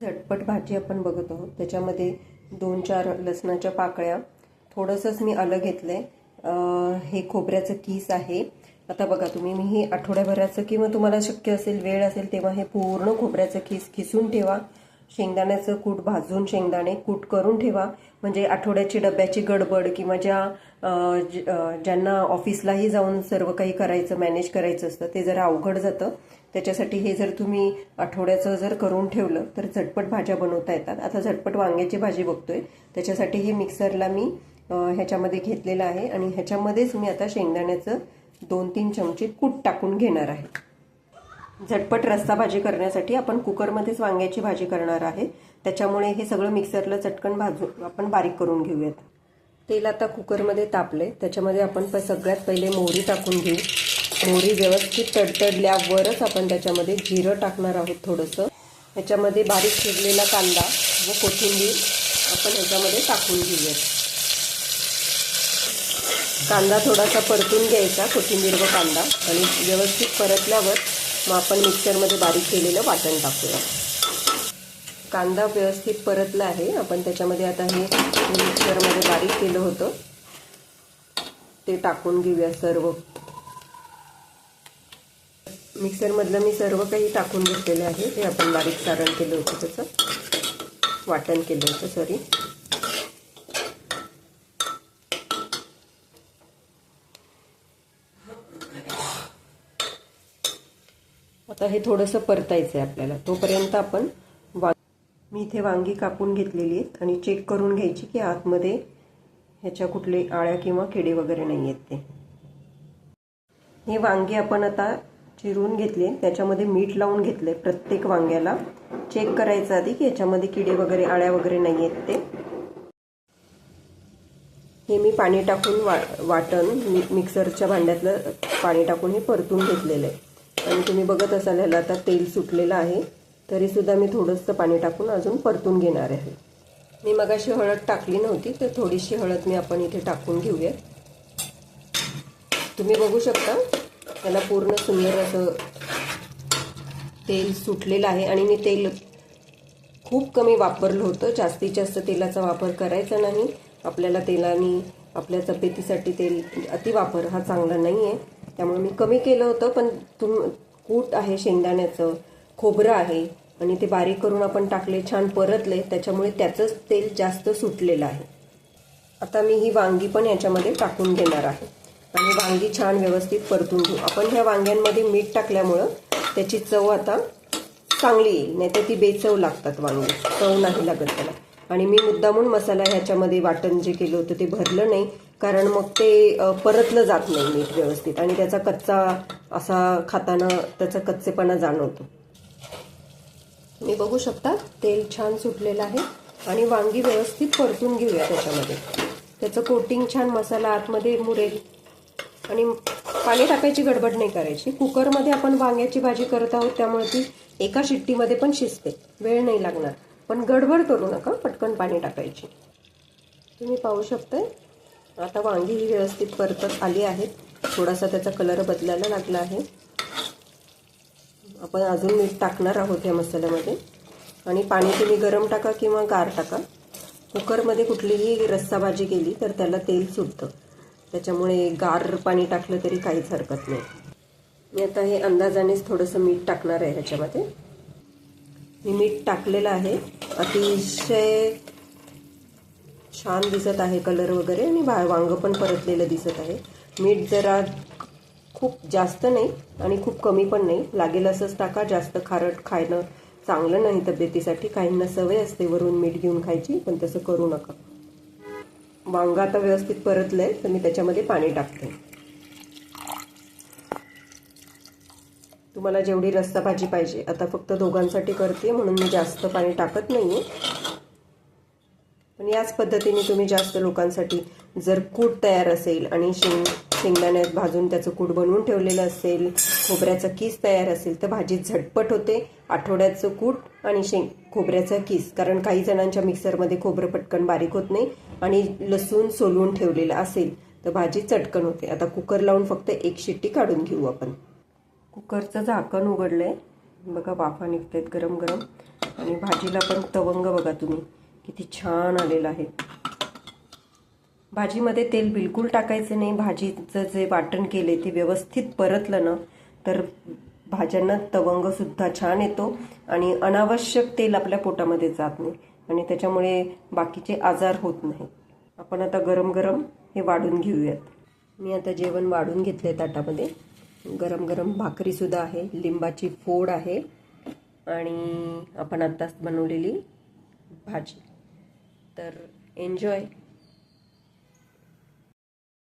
झटपट भाजी आपण बघत आहोत. त्याच्यामध्ये दोन चार लसणाच्या पाकळ्या. थोडंसंच मी आलं घेतलं आहे हे खोबऱ्याचं किस आहे. आता बघा तुम्ही मी हे आठवड्याभराचं किंवा तुम्हाला शक्य असेल वेळ असेल तेव्हा हे पूर्ण खोबऱ्याचं खीस खिसून ठेवा. शेंगदाण्याचं कूट भाजून शेंगदाणे कूट करून ठेवा. म्हणजे आठवड्याची डब्याची गडबड किंवा ज्या ज- ज्यांना ऑफिसलाही जाऊन सर्व काही करायचं मॅनेज करायचं असतं ते जरा अवघड जातं. त्याच्यासाठी हे जर तुम्ही आठवड्याचं जर करून ठेवलं तर झटपट भाज्या बनवता येतात. आता झटपट वांग्याची भाजी बघतोय. त्याच्यासाठी हे मिक्सरला मी ह्याच्यामध्ये घेतलेलं आहे. आणि ह्याच्यामध्येच मी आता शेंगदाण्याचं दोन तीन चमचे कूट टाकून घेणार आहे. झटपट रस्सा भाजी करण्यासाठी आपण कुकरमध्येच वांग्याची भाजी करणार आहे. त्याच्यामुळे हे सगळं मिक्सरला चटकन भाजून आपण बारीक करून घेऊयात. तेल आता कुकरमध्ये तापले त्याच्यामध्ये आपण प- सगळ्यात पहिले मोहरी टाकून घेऊ. मोहरी व्यवस्थित तडतडल्यावरच आपण त्याच्यामध्ये जिरं टाकणार आहोत थोडंसं. ह्याच्यामध्ये बारीक चिरलेला कांदा व कोथिंबीर आपण ह्याच्यामध्ये टाकून घेऊयात. कांदा थोडासा परतून घ्यायचा कोथिंबीर व कांदा. आणि व्यवस्थित परतल्यावर मग आपण मिक्सरमध्ये बारीक केलेलं वाटण टाकूया. कांदा व्यवस्थित परतला आहे. आपण त्याच्यामध्ये आता हे मिक्सरमध्ये बारीक केलं होतं. ते टाकून घेऊया सर्व. मिक्सरमधलं मी सर्व काही टाकून घेतलेलं आहे. ते आपण बारीक सारण केलं होतं त्याचं. वाटण केलं होतं सॉरी आता हे थोडंसं परतायचं आहे आपल्याला. तोपर्यंत आपण वा मी इथे वांगी कापून घेतलेली आहेत आणि चेक करून घ्यायची की आतमध्ये ह्याच्या कुठले आळ्या किंवा किडे वगैरे नाही आहेत ते. हे वांगी आपण आता चिरून घेतले. त्याच्यामध्ये मीठ लावून घेतले प्रत्येक वांग्याला. चेक करायचं आधी की याच्यामध्ये किडे वगैरे आळ्या वगैरे नाही आहेत ते. हे मी पाणी टाकून वा वाटण मिक्सरच्या भांड्यातलं पाणी टाकून हे परतून घेतलेलं आहे. आणि तुम्ही बघत असाल ह्याला आता तेल सुटलेलं आहे. तरीसुद्धा मी थोडंसं पाणी टाकून अजून परतून घेणार आहे. मी मगाशी हळद टाकली नव्हती तर थोडीशी हळद मी आपण इथे टाकून घेऊया तुम्ही बघू शकता त्याला पूर्ण सुंदर असं तेल सुटलेलं आहे. आणि मी तेल खूप कमी वापरलं होतं. जास्तीत जास्त तेलाचा वापर करायचा नाही. आपल्याला तेलाने आपल्या तब्येतीसाठी तेल अति वापर हा चांगला नाही आहे त्यामुळे मी कमी केलं होतं पण तुम कूट आहे शेंगदाण्याचं खोबरं आहे आणि ते बारीक करून आपण टाकले छान परतले त्याच्यामुळे त्याचंच तेल जास्त सुटलेलं आहे. आता मी ही वांगी पण याच्यामध्ये टाकून घेणार आहे. आणि वांगी छान व्यवस्थित परतून घेऊ. आपण ह्या वांग्यांमध्ये मीठ टाकल्यामुळं त्याची चव आता चांगली येईल नाही तर ती बेचव लागतात वांगी. चव नाही लागत त्याला. आणि मी मुद्दामून मसाला ह्याच्यामध्ये वाटण जे केलं होतं ते भरलं नाही. कारण मग ते परतलं जात नाही मीठ व्यवस्थित आणि त्याचा कच्चा असा खाताना त्याचा कच्चेपणा जाणवतो. तुम्ही बघू शकता तेल छान सुटलेलं आहे आणि वांगी व्यवस्थित परतून घेऊया त्याच्यामध्ये. त्याचं कोटिंग छान मसाला आतमध्ये मुरेल आणि पाणी टाकायची गडबड नाही करायची. कुकरमध्ये आपण वांग्याची भाजी करत आहोत त्यामुळे ती एका शिट्टीमध्ये पण शिजते. वेळ नाही लागणार. पण गडबड करू नका पटकन पाणी टाकायची. तुम्ही पाहू शकताय आता वांगी ही व्यवस्थित परतत आली आहेत. थोडासा त्याचा कलर बदलायला लागला आहे. आपण अजून मीठ टाकणार आहोत या मसाल्यामध्ये. आणि पाणी तुम्ही गरम टाका किंवा गार टाका. कुकरमध्ये कुठलीही रस्सा भाजी केली तर त्याला तेल सुटतं. त्याच्यामुळे गार पाणी टाकलं तरी काहीच हरकत नाही. मी आता हे अंदाजानेच थोडंसं मीठ टाकणार आहे ह्याच्यामध्ये. मी मीठ टाकलेलं आहे. अतिशय छान दिसत आहे कलर वगैरे आणि बा वांग पण परतलेलं दिसत आहे. मीठ जरा खूप जास्त नाही आणि खूप कमी पण नाही. लागेल असंच टाका जास्त खारट खायला चांगलं नाही तब्येतीसाठी. काहींना सवय असते वरून मीठ घेऊन खायची पण तसं करू नका. वांगा आता व्यवस्थित परतलं आहे तर मी त्याच्यामध्ये पाणी टाकते. तुम्हाला जेवढी रस्सा भाजी पाहिजे आता फक्त दोघांसाठी करते म्हणून मी जास्त पाणी टाकत नाही आहे याच पद्धतीने तुम्ही जास्त लोकांसाठी जर कूट तयार असेल आणि शेंग शेंगदाण्यात भाजून त्याचं कूट बनवून ठेवलेलं असेल खोबऱ्याचा किस तयार असेल तर भाजी झटपट होते आठवड्याचं कूट आणि शेंग खोबऱ्याचा किस. कारण काही जणांच्या मिक्सरमध्ये खोबरं पटकन बारीक होत नाही आणि लसूण सोलून ठेवलेलं असेल तर भाजी चटकन होते. आता कुकर लावून फक्त एक शिट्टी काढून घेऊ आपण. कुकरचं झाकण उघडलंय. बघा वाफा निघतायत गरम गरम आणि भाजीला पण तवंग बघा तुम्ही. किती छान आलेलं आहे. भाजीमध्ये तेल बिलकुल टाकायचं नाही. भाजीचं जे वाटण केले ते व्यवस्थित परतलं ना तर भाज्यांना तवंगसुद्धा छान येतो आणि अनावश्यक तेल आपल्या पोटामध्ये जात नाही आणि त्याच्यामुळे बाकीचे आजार होत नाही. आपण आता गरम गरम हे वाढून घेऊयात. मी आता जेवण वाढून घेतले ताटामध्ये. गरम गरम भाकरीसुद्धा आहे. लिंबाची फोड आहे. आणि आपण आत्ताच बनवलेली भाजी. तर एन्जॉय